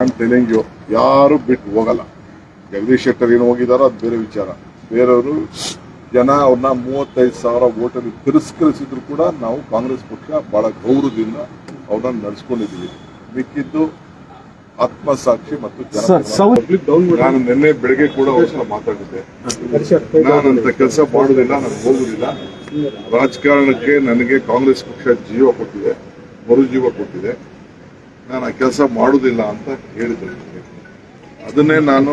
ನಾನು telling you ಯಾರು ಬಿಟ್ಟು ಹೋಗಲ್ಲ. ಜಗದೀಶ್ ಶೆಟ್ಟರ್ ಏನು ಹೋಗಿದಾರೋ ಅದು ಬೇರೆ ವಿಚಾರ. ಬೇರೆಯವರು ಜನ ಅವ್ರನ್ನ ಮೂವತ್ತೈದು ಸಾವಿರ ಓಟಲ್ಲಿ ತಿರಸ್ಕರಿಸಿದ್ರು ಕೂಡ ನಾವು ಕಾಂಗ್ರೆಸ್ ಪಕ್ಷ ಬಹಳ ಗೌರವದಿಂದ ಅವ್ರನ್ನ ನಡೆಸ್ಕೊಂಡಿದ್ದೀವಿ ಮಿಕ್ಕಿದ್ದು ಆತ್ಮಸಾಕ್ಷಿ ಮತ್ತು ಜನ ನಾನು ನಿನ್ನೆ ಬೆಳಗ್ಗೆ ಕೂಡ ಮಾತಾಡಿದ್ದೆ. ನಾನು ಮಾತಾಡಿದ್ದೆ ನಾನಂತ ಕೆಲಸ ಮಾಡುವುದಿಲ್ಲ ನಾನು ಹೋಗುದಿಲ್ಲ. ರಾಜಕಾರಣಕ್ಕೆ ನನಗೆ ಕಾಂಗ್ರೆಸ್ ಪಕ್ಷ ಜೀವ ಕೊಟ್ಟಿದೆ ಮರುಜೀವ ಕೊಟ್ಟಿದೆ. ನಾನು ಆ ಕೆಲಸ ಮಾಡುವುದಿಲ್ಲ ಅಂತ ಹೇಳಿದ್ದೆ ಅದನ್ನೇ ನಾನು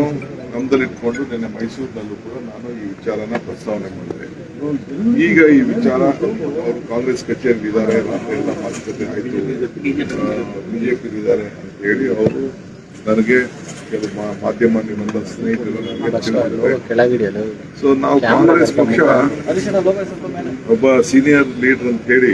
ನಮ್ದಲ್ಲಿಟ್ಕೊಂಡು ನಿನ್ನೆ ಮೈಸೂರಿನಲ್ಲೂ ಕೂಡ ನಾನು ಈ ವಿಚಾರನ ಪ್ರಸ್ತಾವನೆ ಮಾಡಿದೆ. ಈಗ ಈ ವಿಚಾರ ಅವರು ಕಾಂಗ್ರೆಸ್ ಕಚೇರಿ ಇದ್ದಾರೆ ಎಲ್ಲ ಮಾತುಕತೆ ಆಯಿತು. ಬಿಜೆಪಿ ಇದ್ದಾರೆ ಅಂತ ಹೇಳಿ ಅವರು ನನಗೆ ಕೆಲವು ಮಾಧ್ಯಮ ನಿಮ್ಮೆಲ್ಲ ಸ್ನೇಹಿತರು. ಸೊ ನಾವು ಕಾಂಗ್ರೆಸ್ ಪಕ್ಷ ಒಬ್ಬ ಸೀನಿಯರ್ ಲೀಡರ್ ಅಂತ ಹೇಳಿ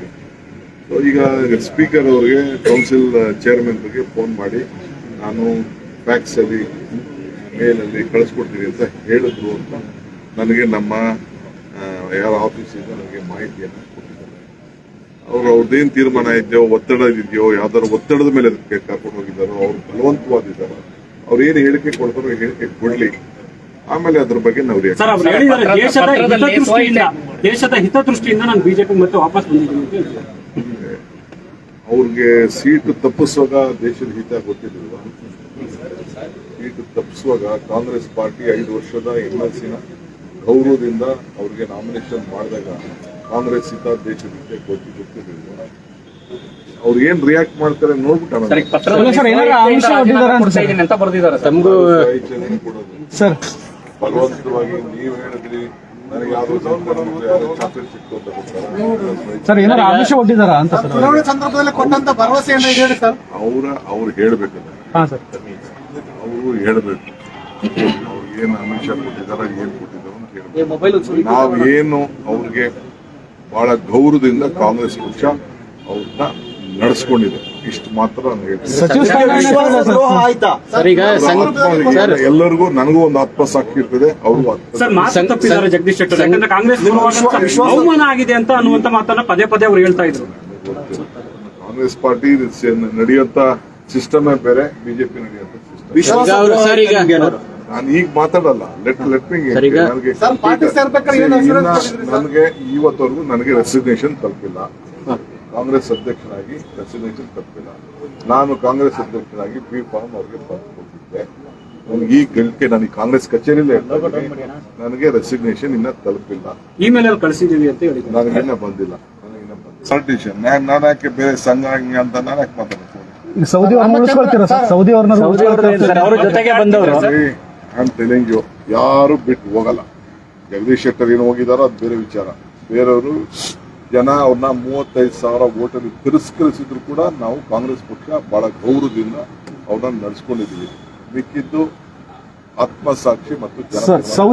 ಈಗ ಸ್ಪೀಕರ್ ಅವರಿಗೆ ಕೌನ್ಸಿಲ್ ಚೇರ್ಮನ್ ಬಗ್ಗೆ ಫೋನ್ ಮಾಡಿ ನಾನು ಫ್ಯಾಕ್ಸ್ ಅಲ್ಲಿ ಮೇಲಲ್ಲಿ ಕಳಿಸ್ಕೊಡ್ತೀನಿ ಅಂತ ಹೇಳಿದ್ರು ಅಂತ ನನಗೆ ನಮ್ಮ ಯಾರ ಆಫೀಸಿಂದ ನನಗೆ ಮಾಹಿತಿಯನ್ನು ಕೊಟ್ಟಿದ್ದಾರೆ. ಅವರು ಅವ್ರದ್ದೇನು ತೀರ್ಮಾನ ಇದೆಯೋ ಒತ್ತಡ ಇದೆಯೋ ಯಾವ್ದಾದ್ರು ಒತ್ತಡದ ಮೇಲೆ ಅದಕ್ಕೆ ಕರ್ಕೊಂಡು ಹೋಗಿದ್ದಾರೋ ಅವ್ರು ಬಲವಂತವಾದಿದ್ದಾರೋ ಅವ್ರು ಏನು ಹೇಳಿಕೆ ಕೊಡ್ತಾರೋ ಹೇಳಿಕೆ ಕೊಡ್ಲಿ. ಆಮೇಲೆ ಅದ್ರ ಬಗ್ಗೆ ನಾವು ದೇಶದ ಹಿತದೃಷ್ಟಿಯಿಂದ ನಾನು ಬಿಜೆಪಿ ಮತ್ತೆ ವಾಪಸ್ ಬಂದಿದ್ದೀನಿ. ಅವ್ರಿಗೆ ಸೀಟು ತಪ್ಪಿಸುವಾಗ ದೇಶದ ಹಿತ ಗೊತ್ತಿದ್ದಿಲ್ಲ ಸೀಟು ತಪ್ಪಿಸುವಾಗ ಕಾಂಗ್ರೆಸ್ ಪಾರ್ಟಿ ಐದು ವರ್ಷದ ಎಂ ಎಲ್ ಸಿನ ಗೌರವದಿಂದ ಅವ್ರಿಗೆ ನಾಮಿನೇಷನ್ ಮಾಡಿದಾಗ ಕಾಂಗ್ರೆಸ್ ಹಿತ ದೇಶದ ಹಿತ ಗೊತ್ತಿ ಗೊತ್ತಿರಲಿಲ್ಲ. ಅವ್ರು ಏನ್ ರಿಯಾಕ್ಟ್ ಮಾಡ್ತಾರೆ ನೋಡ್ಬಿಟ್ಟು ಬಲವಂತವಾಗಿ ನೀವ್ ಹೇಳಿದ್ರಿ ನನಗೆ ಯಾವ್ದೋ ಚಾಕ್ಲೇಟ್ ಸಿಕ್ತು ಅಂತ ಕೊಡ್ತಾರೆ ಸರ್ ಏನಾದ್ರು ಆಮಿಷ ಒಡ್ಡಿದಾರ ಅಂತ ಸರ್ ಚುನಾವಣೆ ಸಂದರ್ಭದಲ್ಲಿ ಕೊಟ್ಟಂತ ಭರವಸೆಯನ್ನು ಹೇಳಿ ಸರ್? ಅವರ ಅವ್ರು ಹೇಳ್ಬೇಕು ಹಾ ಸರ್. ಅವರು ಹೇಳಬೇಕು. ಅವ್ರು ಏನು ಆಮಿಷ ಕೊಟ್ಟಿದಾರ ಏನ್ ಅಂತ ಹೇಳ್ಬೇಕು. ನಾವು ಏನು ಅವ್ರಿಗೆ ಬಹಳ ಗೌರವದಿಂದ ಕಾಂಗ್ರೆಸ್ ಪಕ್ಷ ಅವ್ರನ್ನ ನಡೆಸ್ಕೊಂಡಿದೆ. ಇಷ್ಟು ಮಾತ್ರ ನಾನು ಹೇಳ್ತೀನಿ ಸರ್? ಸರ್ ಎಲ್ಲರಿಗೂ ನನಗೂ ಒಂದು ಆತ್ಮಸಾಕ್ಷಿ ಇರ್ತದೆ ಅವ್ರಿಗೂ ಆತ್ಮ ಸರ್ ಮಾತು ತಪ್ಪಿದ್ದಾರೆ ಜಗದೀಶ್ ಶೆಟ್ಟರ್. ಯಾಕಂದ್ರೆ ಕಾಂಗ್ರೆಸ್ ಅವಮಾನ ಆಗಿದೆ ಅಂತ ಅನ್ನುವಂತ ಮಾತನ್ನ ಪದೇ ಪದೇ ಅವ್ರು ಹೇಳ್ತಾ ಇದ್ರು. ಕಾಂಗ್ರೆಸ್ ಪಾರ್ಟಿ ನಡೆಯುವಂತ ಸಿಸ್ಟಮೇ ಬೇರೆ ಬಿಜೆಪಿ ನಡೆಯುವಂತ ಸಿಸ್ಟಮ್. ನಾನು ಈಗ ಮಾತಾಡಲ್ಲ. ಲೆಟ್ ಲೆಟ್ ಮಿ ನನಗೆ? ನನಗೆ ಇವತ್ತವರೆಗೂ ನನಗೆ ರೆಸಿಗ್ನೇಷನ್ ತಲುಪಿಲ್ಲ. ಕಾಂಗ್ರೆಸ್ ಅಧ್ಯಕ್ಷನಾಗಿ ರೆಸಿಗ್ನೇಷನ್ ತಪ್ಪಿಲ್ಲ. ನಾನು ಕಾಂಗ್ರೆಸ್ ಅಧ್ಯಕ್ಷರಾಗಿ ಬಿ ಫಾರ್ಮ್ ಅವರಿಗೆ ಬಂದು ಕೊಟ್ಟಿದ್ದೆ ನನಗೆ ಈ ಗಳಿಕೆ ನನಗೆ ಕಾಂಗ್ರೆಸ್ ಕಚೇರಿಲೇ. ನನಗೆ ರೆಸಿಗ್ನೇಷನ್ ಇನ್ನ ತಲುಪಿಲ್ಲ. ಇಮೇಲ್ ಅಲ್ಲಿ ಕಳಿಸಿದೀವಿ ಅಂತ ಹೇಳಿ ನನಗಿನ್ನ ಬಂದಿಲ್ಲ. ನನಗಿನ್ನ ಬಂದಿಲ್ಲ. ಪಾಲಿಟಿಷಿಯನ್ ನಾನು ಯಾಕೆ ಬೇರೆ ಸಂಘ ಹಂಗೆ ಅಂತ ನಾನು ಯಾಕೆ ಮಾತಾಡ್ತೀನಿ? ಸೌದಿ ಅವ್ರನ್ನ ಉಳಿಸ್ಕೊಳ್ತೀರಾ ಸರ್? ಸೌದಿ ಅವ್ರನ್ನ ಯು ಯಾರು ಬಿಟ್ಟು ಹೋಗಲ್ಲ. ಜಗದೀಶ್ ಶೆಟ್ಟರ್ ಏನು ಹೋಗಿದಾರೋ ಅದು ಬೇರೆ ವಿಚಾರ. ಬೇರೆಯವರು ಜನ ಅವ್ರನ್ನ ಮೂವತ್ತೈದು ಸಾವಿರ ಓಟಲ್ಲಿ ತಿರಸ್ಕರಿಸಿದ್ರು ಕೂಡ ನಾವು ಕಾಂಗ್ರೆಸ್ ಪಕ್ಷ ಬಹಳ ಗೌರವದಿಂದ ಅವ್ರನ್ನ ನಡೆಸ್ಕೊಂಡಿದ್ದೀವಿ. ಮಿಕ್ಕಿದ್ದು ಆತ್ಮಸಾಕ್ಷಿ ಮತ್ತು